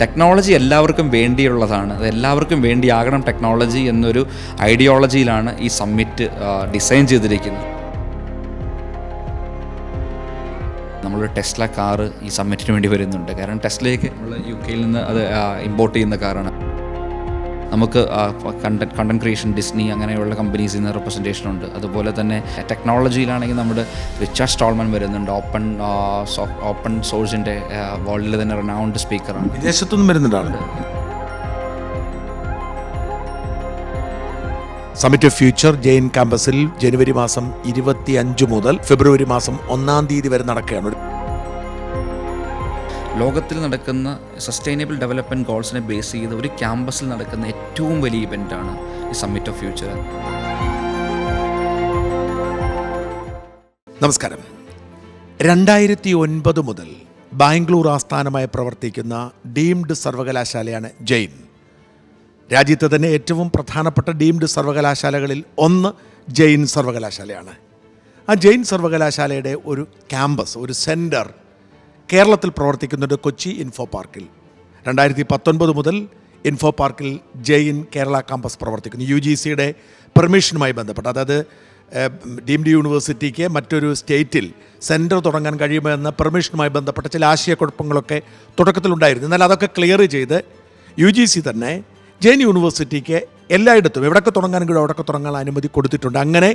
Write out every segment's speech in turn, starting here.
Technology എല്ലാവർക്കും വേണ്ടിയുള്ളതാണ്. അത് എല്ലാവർക്കും വേണ്ടിയാകണം ടെക്നോളജി എന്നൊരു ഐഡിയോളജിയിലാണ് ഈ സമ്മിറ്റ് ഡിസൈൻ ചെയ്തിരിക്കുന്നത്. നമ്മളൊരു ടെസ്ല കാറ് ഈ സമ്മിറ്റിന് വേണ്ടി വരുന്നുണ്ട്. കാരണം ടെസ്ലയ്ക്ക് നമ്മൾ യു കെയിൽ നിന്ന് അത് ഇമ്പോർട്ട് ചെയ്യുന്ന കാറാണ് നമുക്ക് കണ്ടന്റ് കണ്ടന്റ് ക്രിയേഷൻ ഡിസ്നി അങ്ങനെയുള്ള കമ്പനീസിൽ നിന്ന് റെപ്രസെന്റേഷൻ ഉണ്ട്. അതുപോലെ തന്നെ ടെക്നോളജിയിലാണെങ്കിൽ നമ്മുടെ റിച്ചാർഡ് സ്റ്റോൾമൻ വരുന്നുണ്ട്. ഓപ്പൺ ഓപ്പൺ സോഴ്സിന്റെ വേൾഡിൽ തന്നെ റെനൗണ്ട് സ്പീക്കറാണ് വിദേശത്തുനിന്നും വരുന്നുണ്ടാണ് സമിറ്റ് ഓഫ് ഫ്യൂച്ചർ ജെയിൻ ക്യാമ്പസിൽ ജനുവരി മാസം ഇരുപത്തി അഞ്ച് മുതൽ ഫെബ്രുവരി മാസം ഒന്നാം തീയതി വരെ നടക്കുകയാണ്. ഒരു ലോകത്തിൽ നടക്കുന്ന സസ്റ്റൈനബിൾ ഡെവലപ്മെന്റ് ഗോൾസിനെ ബേസ് ചെയ്ത് ഒരു ക്യാമ്പസിൽ നടക്കുന്ന ഏറ്റവും വലിയ ഇവന്റാണ് ഈ സമ്മിറ്റ് ഓഫ് ഫ്യൂച്ചർ നമസ്കാരം. രണ്ടായിരത്തി ഒൻപത് മുതൽ ബാംഗ്ലൂർ ആസ്ഥാനമായി പ്രവർത്തിക്കുന്ന ഡീംഡ് സർവകലാശാലയാണ് ജെയിൻ. രാജ്യത്തെ തന്നെ ഏറ്റവും പ്രധാനപ്പെട്ട ഡീംഡ് സർവകലാശാലകളിൽ ഒന്ന് ജെയിൻ സർവകലാശാലയാണ്. ആ ജെയിൻ സർവകലാശാലയുടെ ഒരു ക്യാമ്പസ് ഒരു സെന്റർ കേരളത്തിൽ പ്രവർത്തിക്കുന്നുണ്ട് കൊച്ചി ഇൻഫോ പാർക്കിൽ രണ്ടായിരത്തി പത്തൊൻപത് മുതൽ ഇൻഫോ പാർക്കിൽ ജെയിൻ കേരള ക്യാമ്പസ് പ്രവർത്തിക്കുന്നു. യു ജി സിയുടെ പെർമിഷനുമായി ബന്ധപ്പെട്ട്. അതായത് ഡീംഡ് യൂണിവേഴ്സിറ്റിക്ക് മറ്റൊരു സ്റ്റേറ്റിൽ സെന്റർ തുടങ്ങാൻ കഴിയുമെന്ന പെർമിഷനുമായി ബന്ധപ്പെട്ട ചില ആശയക്കുഴപ്പങ്ങളൊക്കെ തുടക്കത്തിലുണ്ടായിരുന്നു. എന്നാൽ അതൊക്കെ ക്ലിയർ ചെയ്ത് യു ജി സി തന്നെ ജെയിൻ യൂണിവേഴ്സിറ്റിക്ക് എല്ലായിടത്തും എവിടെയൊക്കെ തുടങ്ങാൻ കഴിയും അവിടെയൊക്കെ തുടങ്ങാൻ അനുമതി കൊടുത്തിട്ടുണ്ട്. അങ്ങനെ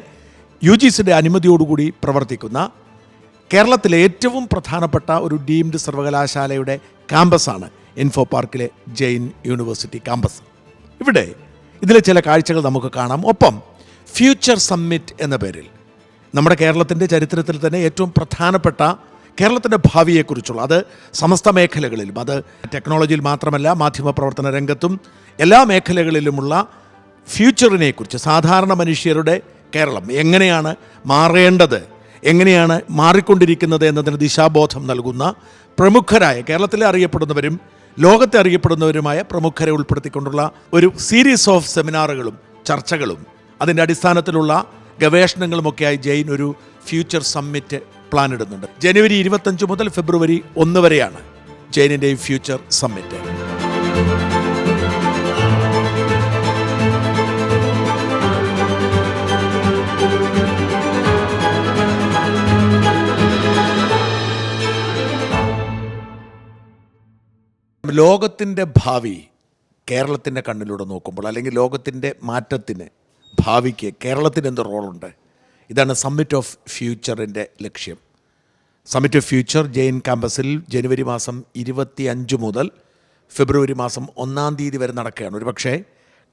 യു ജി സിയുടെ അനുമതിയോടുകൂടി പ്രവർത്തിക്കുന്ന കേരളത്തിലെ ഏറ്റവും പ്രധാനപ്പെട്ട ഒരു ഡീംഡ് സർവകലാശാലയുടെ ക്യാമ്പസാണ് ഇൻഫോ പാർക്കിലെ ജെയിൻ യൂണിവേഴ്സിറ്റി ക്യാമ്പസ്. ഇവിടെ ഇതിലെ ചില കാഴ്ചകൾ നമുക്ക് കാണാം. ഒപ്പം ഫ്യൂച്ചർ സമ്മിറ്റ് എന്ന പേരിൽ നമ്മുടെ കേരളത്തിന്റെ ചരിത്രത്തിൽ തന്നെ ഏറ്റവും പ്രധാനപ്പെട്ട കേരളത്തിന്റെ ഭാവിയെക്കുറിച്ചുള്ള അത് സമസ്ത മേഖലകളിലും അത് ടെക്നോളജിയിൽ മാത്രമല്ല മാധ്യമ പ്രവർത്തന രംഗത്തും എല്ലാ മേഖലകളിലുമുള്ള ഫ്യൂച്ചറിനെക്കുറിച്ച് സാധാരണ മനുഷ്യരുടെ കേരളം എങ്ങനെയാണ് മാറേണ്ടത് എങ്ങനെയാണ് മാറിക്കൊണ്ടിരിക്കുന്നത് എന്നതിന് ദിശാബോധം നൽകുന്ന പ്രമുഖരായ കേരളത്തിലെ അറിയപ്പെടുന്നവരും ലോകത്തെ അറിയപ്പെടുന്നവരുമായ പ്രമുഖരെ ഉൾപ്പെടുത്തിക്കൊണ്ടുള്ള ഒരു സീരീസ് ഓഫ് സെമിനാറുകളും ചർച്ചകളും. അതിന്റെ അടിസ്ഥാനത്തിലുള്ള ഗവേഷണങ്ങളുമൊക്കെയായി ജെയിൻ ഒരു ഫ്യൂച്ചർ സമ്മിറ്റ് പ്ലാൻ ഇടുന്നുണ്ട്. ജനുവരി ഇരുപത്തഞ്ച് മുതൽ ഫെബ്രുവരി ഒന്ന് വരെയാണ് ജെയിനിന്റെ ഫ്യൂച്ചർ സമ്മിറ്റ് ലോകത്തിന്റെ ഭാവി കേരളത്തിന്റെ കണ്ണിലൂടെ നോക്കുമ്പോൾ അല്ലെങ്കിൽ ലോകത്തിന്റെ മാറ്റത്തിന് ഭാവിക്ക് കേരളത്തിന് എന്ത് റോളുണ്ട്? ഇതാണ് സമ്മിറ്റ് ഓഫ് ഫ്യൂച്ചറിന്റെ ലക്ഷ്യം. സമ്മിറ്റ് ഓഫ് ഫ്യൂച്ചർ ജെയിൻ ക്യാമ്പസിൽ ജനുവരി മാസം ഇരുപത്തി അഞ്ച് മുതൽ ഫെബ്രുവരി മാസം ഒന്നാം തീയതി വരെ നടക്കുകയാണ്. ഒരു പക്ഷേ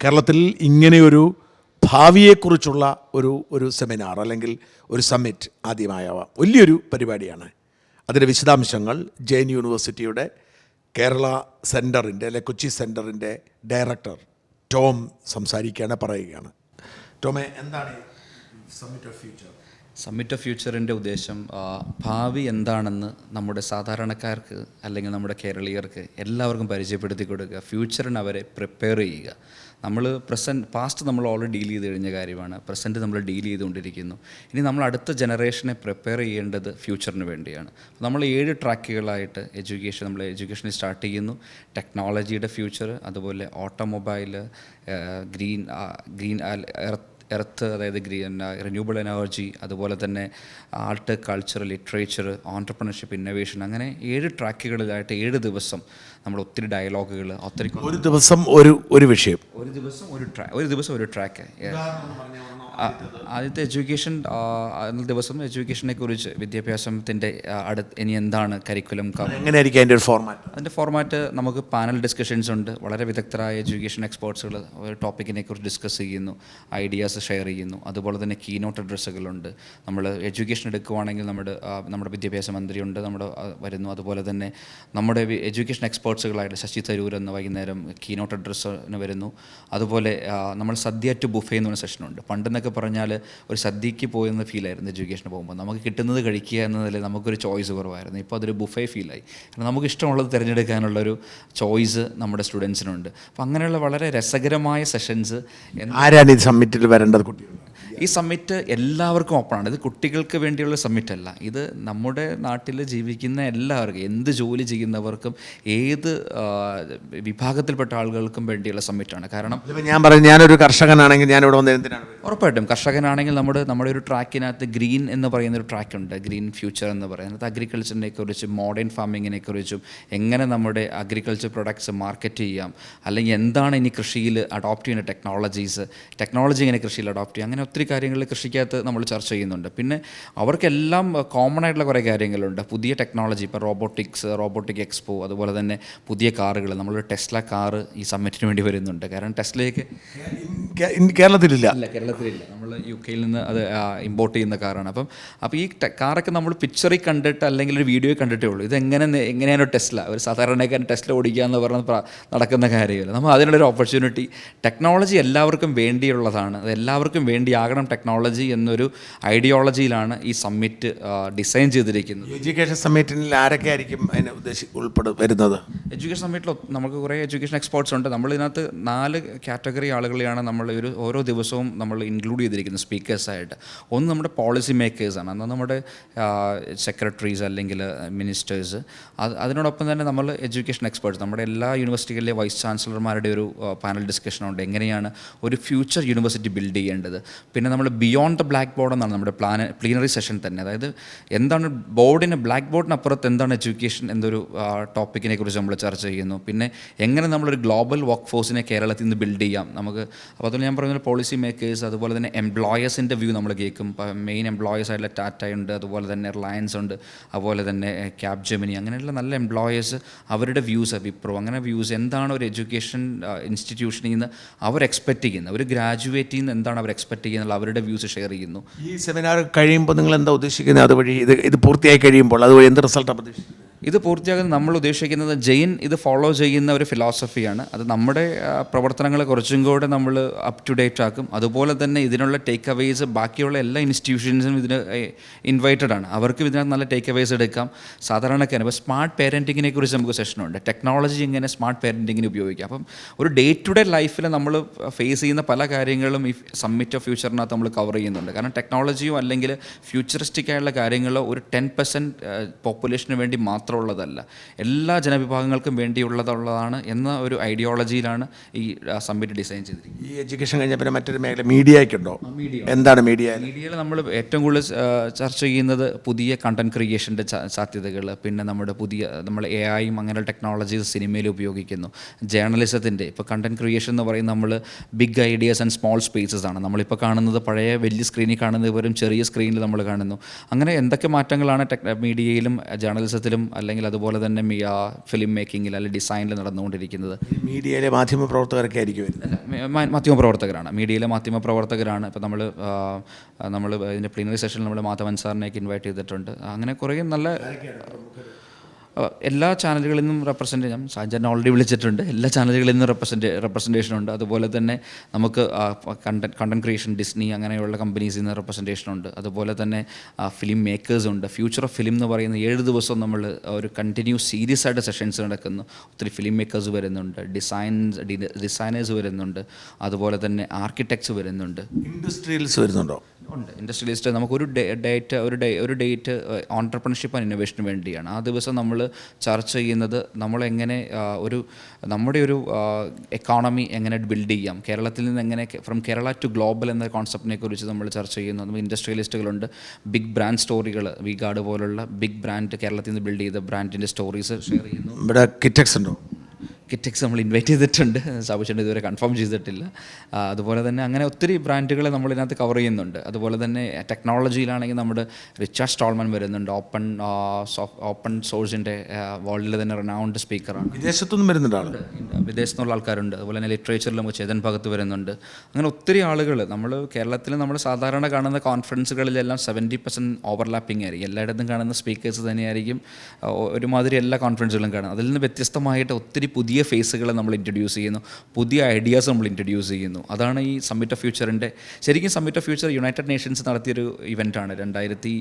കേരളത്തിൽ ഇങ്ങനെയൊരു ഭാവിയെക്കുറിച്ചുള്ള ഒരു ഒരു സെമിനാർ അല്ലെങ്കിൽ ഒരു സമ്മിറ്റ് ആദ്യമായാവാം വലിയൊരു പരിപാടിയാണ്. അതിന്റെ വിശദാംശങ്ങൾ ജെയിൻ യൂണിവേഴ്സിറ്റിയുടെ കേരള സെന്ററിന്റെ അല്ലെ കൊച്ചി സെന്ററിന്റെ ഡയറക്ടർ ടോം സംസാരിക്കുകയാണ് പറയുകയാണ്. ടോമെ എന്താണ് Summit of Future Summit of ഫ്യൂച്ചറിന്റെ ഉദ്ദേശം ഭാവി എന്താണെന്ന് നമ്മുടെ സാധാരണക്കാർക്ക് അല്ലെങ്കിൽ നമ്മുടെ കേരളീയർക്ക് എല്ലാവർക്കും പരിചയപ്പെടുത്തി കൊടുക്കുക. ഫ്യൂച്ചറിന് അവരെ പ്രിപ്പയർ ചെയ്യുക. നമ്മൾ പ്രസന്റ് പാസ്റ്റ് നമ്മൾ ഓൾറെഡി ഡീൽ ചെയ്ത് കഴിഞ്ഞ കാര്യമാണ്. പ്രസന്റ് നമ്മൾ ഡീൽ ചെയ്തുകൊണ്ടിരിക്കുന്നു. ഇനി നമ്മൾ അടുത്ത ജനറേഷനെ പ്രിപ്പയർ ചെയ്യേണ്ടത് ഫ്യൂച്ചറിന് വേണ്ടിയാണ്. നമ്മൾ ഏഴ് ട്രാക്കുകളായിട്ട് എഡ്യൂക്കേഷൻ നമ്മൾ എഡ്യൂക്കേഷനിൽ സ്റ്റാർട്ട് ചെയ്യുന്നു. ടെക്നോളജിയുടെ ഫ്യൂച്ചർ അതുപോലെ automobile green green earth earth അതായത് ഗ്രീൻ റിന്യൂവബിൾ എനർജി അതുപോലെ തന്നെ art culture literature entrepreneurship innovation അങ്ങനെ ഏഴ് ട്രാക്കുകളിലായിട്ട് ഏഴ് ദിവസം നമ്മൾ ഒത്തിരി ഡയലോഗുകൾ ഒത്തിരി ഒരു ദിവസം ഒരു ഒരു വിഷയം. ഒരു ദിവസം ഒരു ട്രാ ഒരു ദിവസം ഒരു ട്രാക്ക് ആദ്യത്തെ എഡ്യൂക്കേഷൻ ദിവസം എഡ്യൂക്കേഷനെ കുറിച്ച് വിദ്യാഭ്യാസത്തിന്റെ അടുത്ത് ഇനി എന്താണ് കരിക്കുലം എങ്ങനെയായിരിക്കും അതിന്റെ ഒരു ഫോർമാറ്റ് അതിന്റെ ഫോർമാറ്റ് നമുക്ക് പാനൽ ഡിസ്കഷൻസ് ഉണ്ട്. വളരെ വിദഗ്ധരായ എഡ്യൂക്കേഷൻ എക്സ്പേർട്സുകൾ ഒരു ടോപ്പിക്കിനെ കുറിച്ച് ഡിസ്കസ് ചെയ്യുന്നു. ഐഡിയാസ് ഷെയർ ചെയ്യുന്നു. അതുപോലെ തന്നെ കീനോട്ട് അഡ്രസ്സുകളുണ്ട് നമ്മൾ എഡ്യൂക്കേഷൻ എടുക്കുവാണെങ്കിൽ നമ്മുടെ നമ്മുടെ വിദ്യാഭ്യാസ മന്ത്രിയുണ്ട് നമ്മുടെ വരുന്നു. അതുപോലെ തന്നെ നമ്മുടെ എഡ്യൂക്കേഷൻ എക്സ്പേർട്സുകളായിട്ട് ശശി തരൂർ എന്ന വൈകുന്നേരം കീനോട്ട് അഡ്രസ്സിന് വരുന്നു. അതുപോലെ നമ്മൾ സദ്യ ടു ബുഫേ എന്ന് പറഞ്ഞ സെഷനുണ്ട് പണ്ടെന്നൊക്കെ പറഞ്ഞാൽ ഒരു സദ്യക്ക് പോയെന്ന ഫീലായിരുന്നു എഡ്യൂക്കേഷന് പോകുമ്പോൾ. നമുക്ക് കിട്ടുന്നത് കഴിക്കുക എന്നതിൽ നമുക്കൊരു ചോയ്സ് കുറവായിരുന്നു. ഇപ്പോൾ അതൊരു ബുഫേ ഫീലായി കാരണം നമുക്ക് ഇഷ്ടമുള്ളത് തിരഞ്ഞെടുക്കാനുള്ളൊരു ചോയ്സ് നമ്മുടെ സ്റ്റുഡൻസിനുണ്ട് അപ്പോൾ അങ്ങനെയുള്ള വളരെ രസകരമായ സെഷൻസ് ആരാണ് ഈ സമ്മിറ്റിൽ വരേണ്ടത് കുട്ടികൾ ഈ സമ്മിറ്റ് എല്ലാവർക്കും ഓപ്പണാണ് ഇത് കുട്ടികൾക്ക് വേണ്ടിയുള്ള സമ്മിറ്റ് അല്ല. ഇത് നമ്മുടെ നാട്ടിൽ ജീവിക്കുന്ന എല്ലാവർക്കും എന്ത് ജോലി ചെയ്യുന്നവർക്കും ഏത് വിഭാഗത്തിൽപ്പെട്ട ആളുകൾക്കും വേണ്ടിയുള്ള സമ്മിറ്റാണ് കാരണം ഞാൻ പറയും ഞാനൊരു കർഷകനാണെങ്കിൽ ഞാൻ ഇവിടെ വന്ന് എന്തിനാണ്? ഉറപ്പായിട്ടും. കർഷകനാണെങ്കിൽ നമ്മുടെ നമ്മുടെ ഒരു ട്രാക്കിനകത്ത് ഗ്രീൻ എന്ന് പറയുന്ന ഒരു ട്രാക്ക് ഉണ്ട്. ഗ്രീൻ ഫ്യൂച്ചർ എന്ന് പറയുന്നത്. അഗ്രികൾച്ചറിനെ കുറിച്ചും മോഡേൺ ഫാമിങ്ങിനെ കുറിച്ചും എങ്ങനെ നമ്മുടെ അഗ്രികൾച്ചർ പ്രൊഡക്ട്സ് മാർക്കറ്റ് ചെയ്യാം അല്ലെങ്കിൽ എന്താണ് ഇനി കൃഷിയിൽ അഡോപ്റ്റ് ചെയ്യുന്ന ടെക്നോളജീസ് ടെക്നോളജി എങ്ങനെ കൃഷിയിൽ അഡോപ്റ്റ് ചെയ്യാം അങ്ങനെ ഒത്തിരി കാര്യങ്ങൾ കൃഷിക്കകത്ത് നമ്മൾ ചർച്ച ചെയ്യുന്നുണ്ട്. പിന്നെ അവർക്കെല്ലാം കോമൺ ആയിട്ടുള്ള കുറേ കാര്യങ്ങളുണ്ട്. പുതിയ ടെക്നോളജി ഇപ്പോൾ റോബോട്ടിക്സ് റോബോട്ടിക് എക്സ്പോ അതുപോലെ തന്നെ പുതിയ കാറുകൾ. നമ്മൾ ടെസ്ല കാറ് ഈ സമ്മിറ്റിന് വേണ്ടി വരുന്നുണ്ട്. കാരണം ടെസ്ലയ്ക്ക് കേരളത്തിലില്ല. കേരളത്തിലില്ല. നമ്മൾ യു കെയിൽ നിന്ന് അത് ഇമ്പോർട്ട് ചെയ്യുന്ന കാറാണ്. അപ്പം അപ്പോൾ ഈ കാറൊക്കെ നമ്മൾ പിക്ചറിൽ കണ്ടിട്ട് അല്ലെങ്കിൽ ഒരു വീഡിയോ കണ്ടിട്ടേ ഉള്ളൂ. ഇത് എങ്ങനെ എങ്ങനെയാണ് ടെസ്ല? ഒരു സാധാരണക്കാരൻ ടെസ്ല ഓടിക്കുക എന്ന് പറഞ്ഞ നടക്കുന്ന കാര്യമില്ല? നമ്മൾ അതിനുള്ളൊരു ഓപ്പർച്യൂണിറ്റി ടെക്നോളജി എല്ലാവർക്കും വേണ്ടിയുള്ളതാണ്. അത് എല്ലാവർക്കും വേണ്ടിയാകണം ടെക്നോളജി എന്നൊരു ഐഡിയോളജിയിലാണ് ഈ സമ്മിറ്റ് ഡിസൈൻ ചെയ്തിരിക്കുന്നത്. എഡ്യൂക്കേഷൻ സമ്മിറ്റിൽ ആരൊക്കെ ആയിരിക്കും അതിനെ ഉദ്ദേശി ഉൾപ്പെടെ വരുന്നത്? എഡ്യൂക്കേഷൻ സമ്മിറ്റിൽ നമുക്ക് കുറേ എഡ്യൂക്കേഷൻ എക്സ്പേർട്സ് ഉണ്ട്. നമ്മൾ ഇതിനകത്ത് നാല് കാറ്റഗറി ആളുകളെയാണ് നമ്മൾ ഒരു ഓരോ ദിവസവും നമ്മൾ ഇൻക്ലൂഡ് ചെയ്തിരിക്കുന്നത് സ്പീക്കേഴ്സായിട്ട്. ഒന്ന് നമ്മുടെ പോളിസി മേക്കേഴ്സാണ് അന്ന് നമ്മുടെ സെക്രട്ടറീസ് അല്ലെങ്കിൽ മിനിസ്റ്റേഴ്സ് അത് അതിനോടൊപ്പം തന്നെ നമ്മൾ എഡ്യൂക്കേഷൻ എക്സ്പേർട്സ് നമ്മുടെ എല്ലാ യൂണിവേഴ്സിറ്റികളിലെ വൈസ് ചാൻസലർമാരുടെ ഒരു പാനൽ ഡിസ്കഷനുണ്ട് എങ്ങനെയാണ് ഒരു ഫ്യൂച്ചർ യൂണിവേഴ്സിറ്റി ബിൽഡ് ചെയ്യേണ്ടത്? പിന്നെ നമ്മൾ ബിയോണ്ട് ദ ബ്ലാക്ക് ബോർഡ് എന്നാണ് നമ്മുടെ പ്ലാൻ പ്ലീനറി സെഷൻ തന്നെ. അതായത് എന്താണ് ബോർഡിന് ബ്ലാക്ക് ബോർഡിനപ്പുറത്ത് എന്താണ് എഡ്യൂക്കേഷൻ എന്നൊരു ടോപ്പിക്കിനെ കുറിച്ച് നമ്മൾ ചർച്ച ചെയ്യുന്നു. പിന്നെ എങ്ങനെ നമ്മളൊരു ഗ്ലോബൽ വർക്ക് ഫോഴ്സിനെ കേരളത്തിൽ നിന്ന് ബിൽഡ് ചെയ്യാം? നമുക്ക് അപ്പോൾ അതുപോലെ ഞാൻ പറഞ്ഞ പോളിസി മേക്കേഴ്സ് അതുപോലെ തന്നെ എംപ്ലോയേഴ്സിന്റെ വ്യൂ നമ്മൾ കേൾക്കും. മെയിൻ എംപ്ലോയേഴ്സ് ആയിട്ടുള്ള ടാറ്റ ഉണ്ട് അതുപോലെ തന്നെ റിലയൻസ് ഉണ്ട് അതുപോലെ തന്നെ ക്യാബ് ജെമിനി അങ്ങനെയുള്ള നല്ല എംപ്ലോയേഴ്സ് അവരുടെ വ്യൂസ് വിപ്രോ അങ്ങനെ വ്യൂസ് എന്താണ് ഒരു എഡ്യൂക്കേഷൻ ഇൻസ്റ്റിറ്റ്യൂഷനിൽ നിന്ന് അവർ എക്സ്പെക്ട് ചെയ്യുന്നത്? ഒരു ഗ്രാജുവേറ്റിൽ നിന്ന് എന്താണ് അവർ എക്സ്പെക്ട് ചെയ്യുന്നത്? അവരുടെ വ്യൂസ് ഷെയർ ചെയ്യുന്നു. ഈ സെമിനാർ കഴിയുമ്പോൾ നിങ്ങൾ എന്താ ഉദ്ദേശിക്കുന്നത്? അതുവഴി ഇത് ഇത് പൂർത്തിയായി കഴിയുമ്പോൾ അതുവഴി എന്ത് റിസൾട്ടാണ് പ്രതീക്ഷിക്കുന്നത്? ഇത് പൂർത്തിയാകുന്ന നമ്മൾ ഉദ്ദേശിക്കുന്നത് ജെയിൻ ഇത് ഫോളോ ചെയ്യുന്ന ഒരു ഫിലോസഫിയാണ് അത് നമ്മുടെ പ്രവർത്തനങ്ങളെ കുറച്ചും കൂടെ നമ്മൾ അപ് ടു ഡേറ്റ് ആക്കും. അതുപോലെ തന്നെ ഇതിനുള്ള ടേക്ക് അവേസ് ബാക്കിയുള്ള എല്ലാ ഇൻസ്റ്റിറ്റ്യൂഷൻസും ഇതിന് ഇൻവൈറ്റഡ് ആണ്. അവർക്കും ഇതിനകത്ത് നല്ല ടേക്ക് അവേസ് എടുക്കാം സാധാരണക്കാരൻ ഇപ്പോൾ സ്മാർട്ട് പേരന്റിങ്ങിനെ കുറിച്ച് നമുക്ക് സെഷനുണ്ട് ടെക്നോളജി ഇങ്ങനെ സ്മാർട്ട് പേരന്റിങ്ങിന് ഉപയോഗിക്കാം. അപ്പം ഒരു ഡേ ടു ഡേ ലൈഫിൽ നമ്മൾ ഫേസ് ചെയ്യുന്ന പല കാര്യങ്ങളും ഈ സമ്മിറ്റ് ഓഫ് ഫ്യൂച്ചറിനകത്ത് നമ്മൾ കവർ ചെയ്യുന്നുണ്ട്. കാരണം ടെക്നോളജിയോ അല്ലെങ്കിൽ ഫ്യൂച്ചറിസ്റ്റിക് കാര്യങ്ങളോ ഒരു ടെൻ പെർസെന്റ് പോപ്പുലേഷന് വേണ്ടി മാത്രമുള്ളതല്ല എല്ലാ ജനവിഭാഗങ്ങൾക്കും വേണ്ടിയുള്ളതുള്ളതാണ് എന്ന ഒരു ഐഡിയോളജിയിലാണ് ഈ സമ്മിറ്റ് ഡിസൈൻ ചെയ്തിരിക്കുന്നത്. ഈ എഡ്യൂക്കേഷൻ കഴിഞ്ഞ പിന്നെ മറ്റൊരു മേഖല മീഡിയയ്ക്കുണ്ടോ? എന്താണ് മീഡിയ? മീഡിയയിൽ നമ്മൾ ഏറ്റവും കൂടുതൽ ചർച്ച ചെയ്യുന്നത് പുതിയ കണ്ടന്റ് ക്രിയേഷന്റെ സാധ്യതകൾ പിന്നെ നമ്മുടെ പുതിയ നമ്മൾ എ ഐയും അങ്ങനെയുള്ള ടെക്നോളജീസ് സിനിമയിൽ ഉപയോഗിക്കുന്നു. ജേർണലിസത്തിന്റെ ഇപ്പോൾ കണ്ടന്റ് ക്രിയേഷൻ എന്ന് പറയുന്നത് നമ്മൾ big ideas and small spaces ആണ്. നമ്മളിപ്പോൾ കാണുന്നത് പഴയ വലിയ സ്ക്രീനിൽ കാണുന്നത് വെറും ചെറിയ സ്ക്രീനിൽ നമ്മൾ കാണുന്നു. അങ്ങനെ എന്തൊക്കെ മാറ്റങ്ങളാണ് ടെക് മീഡിയയിലും ജേർണലിസത്തിലും അല്ലെങ്കിൽ അതുപോലെ തന്നെ ഫിലിം മേക്കിങ്ങിൽ അല്ലെങ്കിൽ ഡിസൈനിൽ നടന്നുകൊണ്ടിരിക്കുന്നത്. മീഡിയയിലെ മാധ്യമ പ്രവർത്തകരൊക്കെ ആയിരിക്കും മാധ്യമ പ്രവർത്തകരാണ് മീഡിയയിലെ മാധ്യമ പ്രവർത്തകരാണ് ഇപ്പോൾ നമ്മൾ നമ്മൾ ഇതിന്റെ പ്ലീനറി സെഷനിൽ നമ്മൾ മാധവൻ സാറിനെയൊക്കെ ഇൻവൈറ്റ് ചെയ്തിട്ടുണ്ട്. അങ്ങനെ കുറേ നല്ല എല്ലാ ചാനലുകളിൽ നിന്നും റെപ്രസെന്റ് ചെയ്യാം. സാഞ്ചാരനെ ഓൾറെഡി വിളിച്ചിട്ടുണ്ട്. എല്ലാ ചാനലുകളിൽ നിന്നും റെപ്രസെന്റ് റെപ്രസെന്റേഷൻ ഉണ്ട്. അതുപോലെ തന്നെ നമുക്ക് കണ്ടന്റ് കണ്ടന്റ് ക്രിയേഷൻ ഡിസ്നി അങ്ങനെയുള്ള കമ്പനീസിൽ നിന്ന് റെപ്രസെന്റേഷൻ ഉണ്ട്. അതുപോലെ തന്നെ ഫിലിം മേക്കേഴ്സ് ഉണ്ട്. ഫ്യൂച്ചർ ഓഫ് ഫിലിം എന്ന് പറയുന്ന ഏഴ് ദിവസം നമ്മൾ ഒരു കണ്ടിന്യൂസ് സീരിയസ് ആയിട്ട് സെഷൻസ് നടക്കുന്നു. ഒത്തിരി ഫിലിം മേക്കേഴ്സ് വരുന്നുണ്ട്. ഡിസൈൻസ് ഡിസൈനേഴ്സ് വരുന്നുണ്ട്. അതുപോലെ തന്നെ ആർക്കിടെക്ട്സ് വരുന്നുണ്ട്. ഇൻഡസ്ട്രിയൽസ് വരുന്നുണ്ടോ? ഉണ്ട്. ഇൻഡസ്ട്രിയലിസ്റ്റ് നമുക്കൊരു ഡേറ്റ് ഒരു ഡേ ഒരു ഡേറ്റ് ഓൺടർപ്രണർഷിപ്പ് ആൻഡ് ഇന്നോവേഷന് വേണ്ടിയാണ്. ആ ദിവസം നമ്മൾ ചർച്ച ചെയ്യുന്നത് നമ്മളെങ്ങനെ ഒരു നമ്മുടെ ഒരു എക്കോണമി എങ്ങനെ ബിൽഡ് ചെയ്യാം. കേരളത്തിൽ നിന്ന് എങ്ങനെ ഫ്രം കേരള ടു ഗ്ലോബൽ എന്ന കോൺസെപ്റ്റിനെ കുറിച്ച് നമ്മൾ ചർച്ച ചെയ്യുന്നു. നമ്മൾ ഇൻഡസ്ട്രിയലിസ്റ്റുകളുണ്ട് ബിഗ് ബ്രാൻഡ് സ്റ്റോറികൾ വി ഗാർഡ് പോലുള്ള ബിഗ് ബ്രാൻഡ് കേരളത്തിൽ നിന്ന് ബിൽഡ് ചെയ്ത ബ്രാൻഡിന്റെ സ്റ്റോറീസ് ഷെയർ ചെയ്യുന്നു. ഇവിടെ കിറ്റക്സ് ഉണ്ടോ? കിറ്റക്സ് നമ്മൾ ഇൻവൈറ്റ് ചെയ്തിട്ടുണ്ട്. സാബുച്ചേട്ടൻ ഇതുവരെ കൺഫേം ചെയ്തിട്ടില്ല. അതുപോലെ തന്നെ അങ്ങനെ ഒത്തിരി ബ്രാൻഡുകളെ നമ്മൾ ഇതിനകത്ത് കവർ ചെയ്യുന്നുണ്ട്. അതുപോലെ തന്നെ ടെക്നോളജിയിലാണെങ്കിൽ നമ്മുടെ റിച്ചാർഡ് സ്റ്റോൾമൻ വരുന്നുണ്ട്. ഓപ്പൺ ഓപ്പൺ സോഴ്സിന്റെ വേൾഡിൽ തന്നെ റെനൗണ്ട് സ്പീക്കറാണ് വിദേശത്തൊന്നും വരുന്നുണ്ട് വിദേശത്തുനിന്നുള്ള വിദേശത്തു ആൾക്കാരുണ്ട്. അതുപോലെ തന്നെ ലിറ്ററേച്ചറിൽ നമുക്ക് ചേതൻ ഭാഗത്ത് വരുന്നുണ്ട്. അങ്ങനെ ഒത്തിരി ആളുകൾ നമ്മൾ കേരളത്തിൽ നമ്മൾ സാധാരണ കാണുന്ന കോൺഫറൻസുകളിലെല്ലാം സെവന്റി പെർസെന്റ് ഓവർലാപ്പിംഗ് ആയിരിക്കും. എല്ലായിടത്തും കാണുന്ന സ്പീക്കേഴ്സ് തന്നെയായിരിക്കും ഒരുമാതിരി എല്ലാ കോൺഫറൻസുകളും കാണുന്നത്. അതിൽ നിന്ന് വ്യത്യസ്തമായിട്ട് ഒത്തിരി പുതിയ പുതിയ ഫേസുകളെ നമ്മൾ ഇൻട്രൊഡ്യൂസ് ചെയ്യുന്നു. പുതിയ ഐഡിയാസ് നമ്മൾ ഇൻട്രൊഡ്യൂസ് ചെയ്യുന്നു. അതാണ് ഈ സമ്മിറ്റ് ഓഫ് ഫ്യൂച്ചറിന്റെ ശരിക്കും Summit of Future United Nations നടത്തിയൊരു ഇവന്റാണ് രണ്ടായിരത്തി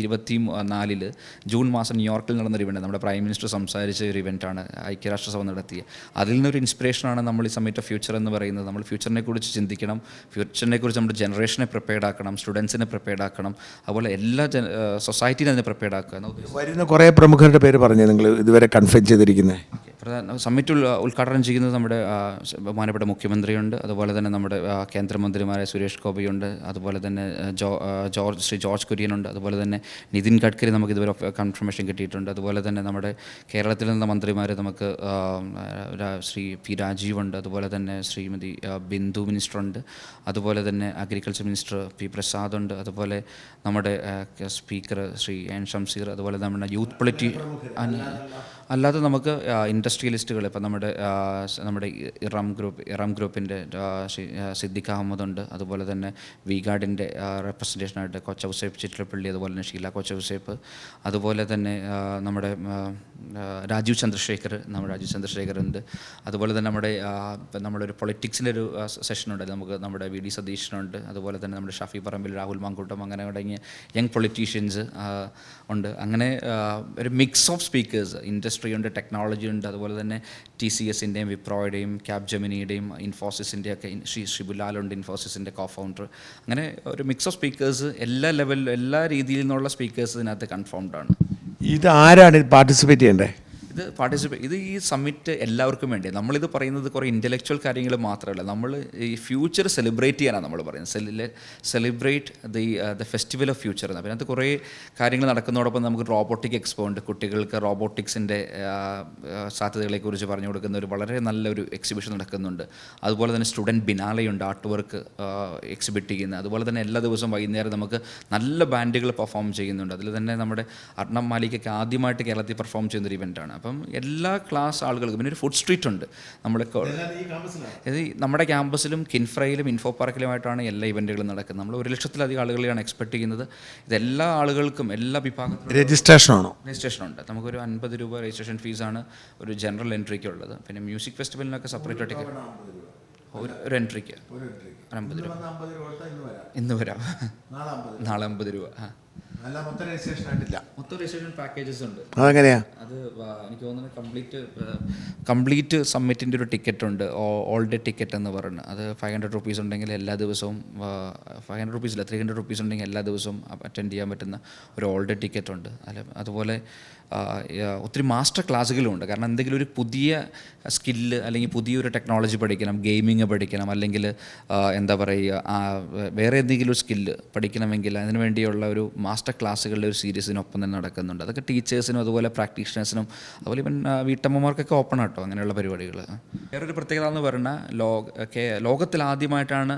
ഇരുപത്തി നാലിൽ ജൂൺ മാസം ന്യൂയോർക്കിൽ നടന്നൊരു ഇവന്റ് നമ്മുടെ പ്രൈം മിനിസ്റ്റർ സംസാരിച്ച ഒരു ഇവന്റാണ് ഐക്യരാഷ്ട്രസഭ നടത്തിയ. അതിൽ നിന്നൊരു ഇൻസ്പിറേഷനാണ് നമ്മൾ ഈ സമ്മിറ്റ് ഓഫ് ഫ്യൂച്ചർ എന്ന് പറയുന്നത്. നമ്മൾ ഫ്യൂച്ചറിനെ കുറിച്ച് ചിന്തിക്കണം. ഫ്യൂച്ചറിനെ കുറിച്ച് നമ്മുടെ ജനറേഷനെ പ്രിപ്പയർഡ് ആക്കണം. സ്റ്റുഡൻസിനെ പ്രിപ്പയർഡ് ആക്കണം. അതുപോലെ എല്ലാ ജന സൊസൈറ്റിനെ അതിനെ പ്രിപ്പയർഡ് ആക്കുക. വരുന്ന കുറേ പ്രമുഖരുടെ പേര് പറഞ്ഞു നിങ്ങൾ ഇതുവരെ കൺഫേം ചെയ്തിരിക്കുന്നത് സമ്മിറ്റ് ഉദ്ഘാടനം ചെയ്യുന്നത് നമ്മുടെ ബഹുമാനപ്പെട്ട മുഖ്യമന്ത്രിയുണ്ട്. അതുപോലെ തന്നെ നമ്മുടെ കേന്ദ്രമന്ത്രിമാരെ കേന്ദ്രമന്ത്രിമാരായ സുരേഷ് ഗോപിയുണ്ട്. അതുപോലെ തന്നെ ജോ ജോർജ് ശ്രീ ജോർജ് കുര്യനുണ്ട്. അതുപോലെ തന്നെ നിതിൻ ഗഡ്കരി നമുക്ക് ഇതുവരെ കൺഫർമേഷൻ കിട്ടിയിട്ടുണ്ട്. അതുപോലെ തന്നെ നമ്മുടെ കേരളത്തിൽ നിന്ന മന്ത്രിമാർ നമുക്ക് ശ്രീ പി രാജീവുണ്ട്. അതുപോലെ തന്നെ ശ്രീമതി ബിന്ദു മിനിസ്റ്റർ ഉണ്ട് അതുപോലെ തന്നെ അഗ്രികൾച്ചർ മിനിസ്റ്റർ പി പ്രസാദ് ഉണ്ട് അതുപോലെ നമ്മുടെ സ്പീക്കർ ശ്രീ എൻ ഷംസീർ അതുപോലെ നമ്മുടെ യൂത്ത് പൊളിറ്റി അല്ലാതെ നമുക്ക് ഇൻഡസ്ട്രിയലിസ്റ്റുകൾ ഇപ്പം നമ്മുടെ നമ്മുടെ ഇറാം ഗ്രൂപ്പ് ഇറാം ഗ്രൂപ്പിന്റെ സിദ്ദിഖ് അഹമ്മദ് ഉണ്ട്. അതുപോലെ തന്നെ വി ഗാർഡിന്റെ റെപ്രസെന്റേഷനായിട്ട് കൊച്ചൗസേപ്പ് ചിറ്റിലപ്പള്ളി അതുപോലെ തന്നെ ഷീല കൊച്ചൗസേപ്പ്. അതുപോലെ തന്നെ നമ്മുടെ രാജീവ് ചന്ദ്രശേഖർ നമ്മുടെ രാജീവ് ചന്ദ്രശേഖർ ഉണ്ട്. അതുപോലെ തന്നെ നമ്മുടെ നമ്മളൊരു പൊളിറ്റിക്സിന്റെ ഒരു സെഷൻ ഉണ്ട്. നമുക്ക് നമ്മുടെ വി ഡി സതീശനുണ്ട് അതുപോലെ തന്നെ നമ്മുടെ ഷാഫി പറമ്പിൽ രാഹുൽ മാങ്കൂട്ടം അങ്ങനെ തുടങ്ങിയ യങ് പൊളിറ്റീഷ്യൻസ് ഉണ്ട്. അങ്ങനെ ഒരു മിക്സ് ഓഫ് സ്പീക്കേഴ്സ് ഇൻഡസ്ട്രി ഉണ്ട് ടെക്നോളജി ഉണ്ട്. അതുപോലെ തന്നെ ടി സി എസിന്റെയും വിപ്രോയുടെയും ക്യാബ് ജെമിനിയുടെയും ഇൻഫോസിസിന്റെ ഒക്കെ ശ്രീ ഷിബുലാലുണ്ട് ഇൻഫോസിസിന്റെ കോ ഫൗണ്ടർ അങ്ങനെ ഒരു മിക്സ് ഓഫ് സ്പീക്കേഴ്സ് എല്ലാ ലെവലിലും എല്ലാ രീതിയിൽ നിന്നുള്ള സ്പീക്കേഴ്സ് ഇതിനകത്ത് കൺഫേംഡ് ആണ്. ഇത് ആരാണ് പാർട്ടിസിപ്പേറ്റ് ചെയ്യേണ്ടത്? ഇത് പാർട്ടിസിപ്പേറ്റ് ഇത് ഈ സമ്മിറ്റ് എല്ലാവർക്കും വേണ്ടി നമ്മളിത് പറയുന്നത് കുറേ ഇന്റലക്ച്വൽ കാര്യങ്ങൾ മാത്രമല്ല. നമ്മൾ ഈ ഫ്യൂച്ചർ സെലിബ്രേറ്റ് ചെയ്യാനാണ് നമ്മൾ പറയുന്നത്. Celebrate the the festival of future എന്ന്. അതിനകത്ത് കുറേ കാര്യങ്ങൾ നടക്കുന്നതോടൊപ്പം നമുക്ക് റോബോട്ടിക് എക്സ്പോ ഉണ്ട്. കുട്ടികൾക്ക് റോബോട്ടിക്സിന്റെ സാധ്യതകളെക്കുറിച്ച് പറഞ്ഞു കൊടുക്കുന്ന ഒരു വളരെ നല്ലൊരു എക്സിബിഷൻ നടക്കുന്നുണ്ട്. അതുപോലെ തന്നെ സ്റ്റുഡന്റ് ബിനാലയുണ്ട് ആർട്ട് വർക്ക് എക്സിബിറ്റ് ചെയ്യുന്ന. അതുപോലെ തന്നെ എല്ലാ ദിവസവും വൈകുന്നേരം നമുക്ക് നല്ല ബാൻഡുകൾ പെർഫോം ചെയ്യുന്നുണ്ട്. അതിൽ തന്നെ നമ്മുടെ അർണം മാലിക്കൊക്കെ ആദ്യമായിട്ട് കേരളത്തിൽ പെർഫോം ചെയ്യുന്നൊരു ഇവന്റാണ് ഇവന്റാണ് അപ്പം എല്ലാ ക്ലാസ് ആളുകൾക്കും പിന്നെ ഒരു ഫുഡ് സ്ട്രീറ്റ് ഉണ്ട്. നമ്മുടെ ഇത് നമ്മുടെ ക്യാമ്പസിലും കിൻഫ്രയിലും ഇൻഫോ പാർക്കിലുമായിട്ടാണ് എല്ലാ ഇവന്റുകളും നടക്കുന്നത്. നമ്മൾ ഒരു ലക്ഷത്തിലധികം ആളുകളെയാണ് എക്സ്പെക്ട് ചെയ്യുന്നത്. ഇത് എല്ലാ ആളുകൾക്കും എല്ലാ വിഭാഗത്തിലും രജിസ്ട്രേഷൻ ആണോ? രജിസ്ട്രേഷൻ ഉണ്ട്. നമുക്കൊരു അൻപത് രൂപ രജിസ്ട്രേഷൻ ഫീസാണ് ഒരു ജനറൽ എൻട്രിക്ക് ഉള്ളത് പിന്നെ മ്യൂസിക് ഫെസ്റ്റിവലിനൊക്കെ സെപ്പറേറ്റ് ടിക്കറ്റ് ഒരു ഒരു എൻട്രിക്ക് ഒരു അമ്പത് രൂപ. ഇന്ന് വരാം. നാളെ അമ്പത് രൂപ. ആ. രജിസ്ട്രേഷൻ ആയിട്ടില്ല. മൊത്തം രജിസ്ട്രേഷൻ പാക്കേജസ് ഉണ്ട്. അതെങ്ങനെയാ? അത് എനിക്ക് തോന്നുന്നത് കംപ്ലീറ്റ് കംപ്ലീറ്റ് സമ്മിറ്റിന്റെ ഒരു ടിക്കറ്റ് ഉണ്ട്. ഓൾ ഡേ ടിക്കറ്റ് എന്ന് പറയുന്നത്. അത് ഫൈവ് ഹൺഡ്രഡ് റുപ്പീസ് ഉണ്ടെങ്കിൽ എല്ലാ ദിവസവും ഫൈവ് ഹൺഡ്രഡ് റുപ്പീസ് ഇല്ല ത്രീ ഹൺഡ്രഡ് റുപ്പീസ് ഉണ്ടെങ്കിൽ എല്ലാ ദിവസവും അറ്റൻഡ് ചെയ്യാൻ പറ്റുന്ന ഒരു ഓൾ ഡേ ടിക്കറ്റ് ഉണ്ട്. അല്ല അതുപോലെ ഒത്തിരി മാസ്റ്റർ ക്ലാസ്സുകളും ഉണ്ട് കാരണം എന്തെങ്കിലും ഒരു പുതിയ സ്കില്ല് അല്ലെങ്കിൽ പുതിയൊരു ടെക്നോളജി പഠിക്കണം ഗെയിമിങ് പഠിക്കണം അല്ലെങ്കിൽ എന്താ പറയുക വേറെ എന്തെങ്കിലും ഒരു സ്കില്ല് പഠിക്കണമെങ്കിൽ അതിന് വേണ്ടിയുള്ള ഒരു മാസ്റ്റർ ക്ലാസ്സുകളുടെ ഒരു സീരീസിനൊപ്പം തന്നെ നടക്കുന്നുണ്ട്. അതൊക്കെ ടീച്ചേഴ്സിനും അതുപോലെ പ്രാക്ടീഷണേഴ്സിനും അതുപോലെ ഇവൻ വീട്ടമ്മമാർക്കൊക്കെ ഓപ്പൺ ആട്ടോ അങ്ങനെയുള്ള പരിപാടികൾ വേറൊരു പ്രത്യേകത എന്ന് പറഞ്ഞാൽ ലോക ലോകത്തിലാദ്യമായിട്ടാണ്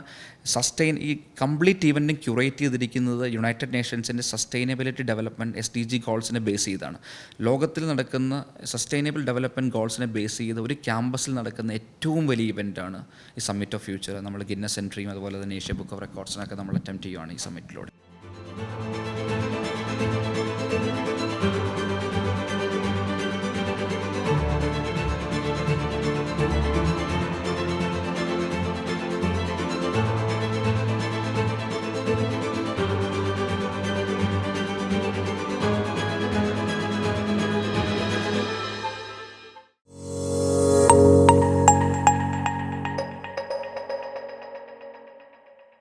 സസ്റ്റൈൻ ഈ കംപ്ലീറ്റ് ഇവന്റും ക്യൂറേറ്റ് ചെയ്തിരിക്കുന്നത് United നേഷൻസിന്റെ sustainability development S D G ഗോൾസിനെ base ചെയ്താണ് ലോകത്തിൽ നടക്കുന്ന സസ്റ്റൈനബിൾ ഡെവലപ്മെന്റ് ഗോൾസിനെ ബേസ് ചെയ്ത് ഒരു ക്യാമ്പസിൽ നടക്കുന്ന ഏറ്റവും വലിയ ഇവന്റാണ് ഈ സമ്മിറ്റ് ഓഫ് ഫ്യൂച്ചർ നമ്മൾ ഗിന്നസ് എൻട്രിയും അതുപോലെ തന്നെ ഏഷ്യ ബുക്ക് ഓഫ് റെക്കോർഡ്സിനൊക്കെ നമ്മൾ അറ്റംപ്റ്റ് ചെയ്യുകയാണ് ഈ സമ്മിറ്റിലൂടെ